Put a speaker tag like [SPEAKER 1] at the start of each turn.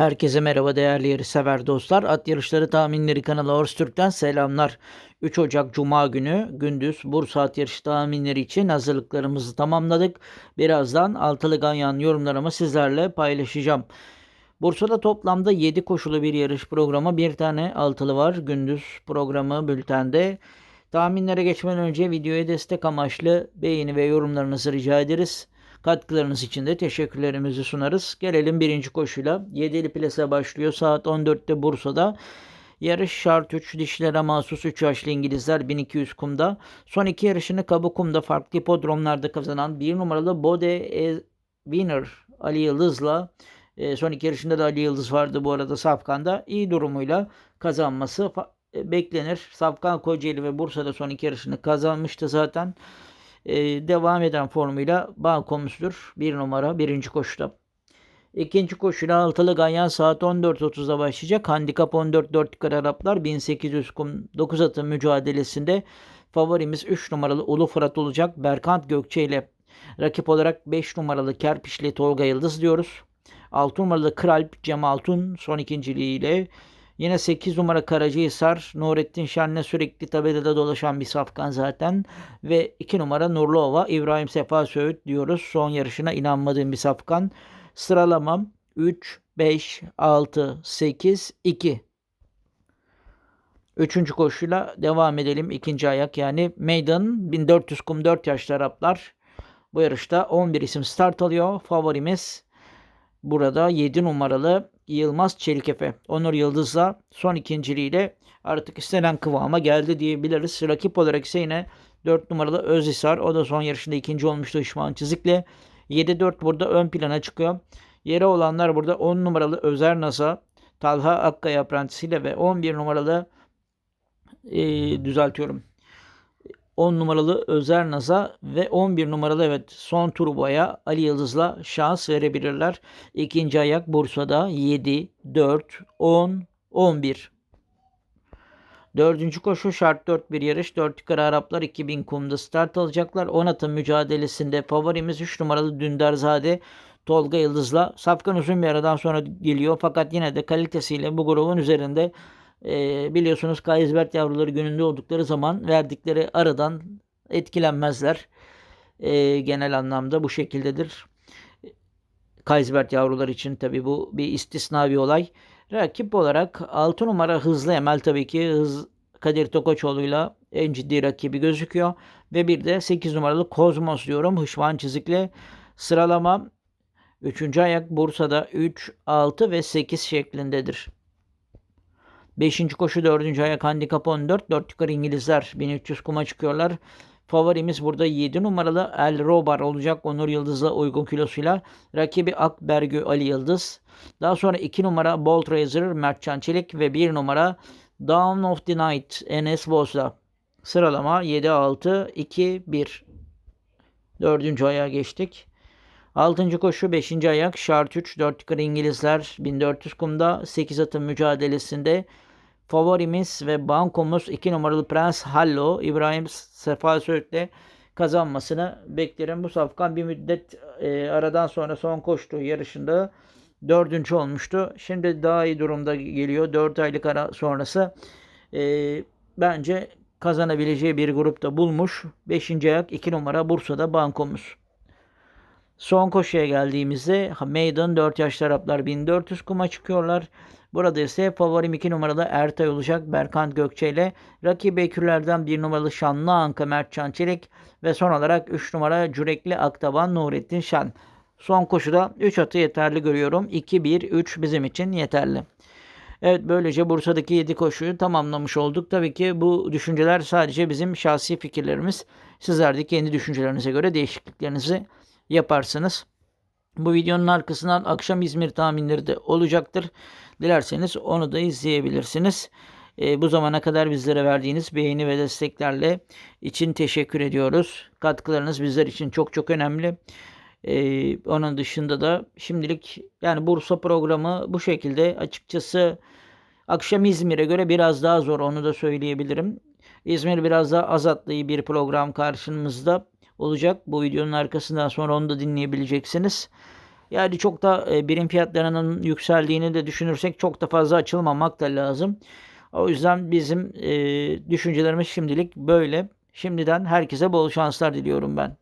[SPEAKER 1] Herkese merhaba değerli yarışsever dostlar. At yarışları tahminleri kanalı Horse Türk'ten selamlar. 3 Ocak Cuma günü gündüz Bursa at yarışı tahminleri için hazırlıklarımızı tamamladık. Birazdan altılı ganyan yorumlarımı sizlerle paylaşacağım. Bursa'da toplamda 7 koşulu bir yarış programı. Bir tane altılı var. Gündüz programı bültende. Tahminlere geçmeden önce videoya destek amaçlı beğeni ve yorumlarınızı rica ederiz. Katkılarınız için de teşekkürlerimizi sunarız. Gelelim birinci koşuyla. 7'li plase başlıyor. Saat 14'te Bursa'da. Yarış şart 3 dişlere mahsus 3 yaşlı İngilizler 1200 kumda. Son iki yarışını Kabu kumda farklı hipodromlarda kazanan 1 numaralı Bode e Winner Ali Yıldız'la e, son iki yarışında da Ali Yıldız vardı bu arada Safkan'da iyi durumuyla kazanması e, beklenir. Safkan Kocaeli ve Bursa'da son iki yarışını kazanmıştı zaten e, devam eden formuyla balkonumuzdur. Bir numara birinci koşuda. İkinci koşuyla altılı ganyan saat 14.30'da başlayacak. Handikap 14 4 yukarı Araplar 1800 kum 9 atın mücadelesinde favorimiz 3 numaralı Ulu Fırat olacak. Berkant Gökçe ile rakip olarak 5 numaralı Kerpiçli Tolga Yıldız diyoruz. 6 numaralı Kralp Cem Altun son ikinciliğiyle Yine 8 numara Karacahisar. Nurettin Şen'le sürekli tabelada dolaşan bir safkan zaten. Ve 2 numara Nurluova. İbrahim Sefa Söğüt diyoruz. Son yarışına inanmadığım bir safkan. Sıralamam 3, 5, 6, 8, 2. Üçüncü koşuyla devam edelim. İkinci ayak yani Maiden 1400 kum 4 yaşlı Araplar. Bu yarışta 11 isim start alıyor. Favorimiz burada 7 numaralı Yılmaz Çelikefe. Onur Yıldız'la son ikinciliğiyle artık istenen kıvama geldi diyebiliriz. Rakip olarak ise yine 4 numaralı Özhisar. O da son yarışında ikinci olmuştu Işman Çizik'le. 7-4 burada ön plana çıkıyor. Yere olanlar burada 10 numaralı Özer Nasa, Talha Akkaya aprentisiyle ve 11 numaralı e, düzeltiyorum. 10 numaralı Özer Naz'a ve 11 numaralı evet son turboya Ali Yıldız'la şans verebilirler. İkinci ayak Bursa'da 7, 4, 10, 11. Dördüncü koşu şart 4 bir yarış. 4 yukarı Araplar 2000 kumda start alacaklar. 10 atın mücadelesinde favorimiz 3 numaralı Dündarzade Tolga Yıldız'la. Safkan uzun bir aradan sonra geliyor fakat yine de kalitesiyle bu grubun üzerinde e, biliyorsunuz Kaysbert yavruları gününde oldukları zaman verdikleri aradan etkilenmezler. E, genel anlamda bu şekildedir. Kaysbert yavrular için tabi bu bir istisna bir olay. Rakip olarak 6 numara hızlı Emel tabii ki hız Kadir Tokoçoğlu'yla en ciddi rakibi gözüküyor. Ve bir de 8 numaralı Kozmos diyorum. Hışman çizikle sıralama 3. ayak Bursa'da 3, 6 ve 8 şeklindedir. 5. koşu 4. ayak handikap 14. 4 yukarı İngilizler 1300 kuma çıkıyorlar. Favorimiz burada 7 numaralı El Robar olacak Onur Yıldız'la uygun kilosuyla. Rakibi Akbergü Ali Yıldız. Daha sonra 2 numara Bolt Razor Mertcan Çelik ve 1 numara Down of the Night Enes Boz'la. Sıralama 7, 6, 2, 1. Dördüncü ayağa geçtik. Altıncı koşu 5. ayak şart 3 4 yukarı İngilizler 1400 kumda 8 atın mücadelesinde favorimiz ve bankomuz 2 numaralı Prens Hallo İbrahim Sefa Söğüt'le kazanmasını beklerim. Bu safkan bir müddet e, aradan sonra son koştu yarışında dördüncü olmuştu. Şimdi daha iyi durumda geliyor. 4 aylık ara sonrası e, bence kazanabileceği bir grupta bulmuş. 5. ayak 2 numara Bursa'da bankomuz. Son koşuya geldiğimizde Maiden 4 yaşlı Araplar 1400 kuma çıkıyorlar. Burada ise favorim 2 numaralı Ertay olacak Berkant Gökçe ile. Rakibi ekürlerden 1 numaralı Şanlı Anka Mert Çançelik ve son olarak 3 numara Cürekli Aktaban Nurettin Şan. Son koşuda 3 atı yeterli görüyorum. 2-1-3 bizim için yeterli. Evet böylece Bursa'daki 7 koşuyu tamamlamış olduk. Tabii ki bu düşünceler sadece bizim şahsi fikirlerimiz. Sizler de kendi düşüncelerinize göre değişikliklerinizi yaparsınız. Bu videonun arkasından akşam İzmir tahminleri de olacaktır. Dilerseniz onu da izleyebilirsiniz. E, bu zamana kadar bizlere verdiğiniz beğeni ve desteklerle için teşekkür ediyoruz. Katkılarınız bizler için çok çok önemli. E, onun dışında da şimdilik yani Bursa programı bu şekilde açıkçası akşam İzmir'e göre biraz daha zor onu da söyleyebilirim. İzmir biraz daha azatlı bir program karşımızda olacak. Bu videonun arkasından sonra onu da dinleyebileceksiniz. Yani çok da e, birim fiyatlarının yükseldiğini de düşünürsek çok da fazla açılmamak da lazım. O yüzden bizim e, düşüncelerimiz şimdilik böyle. Şimdiden herkese bol şanslar diliyorum ben.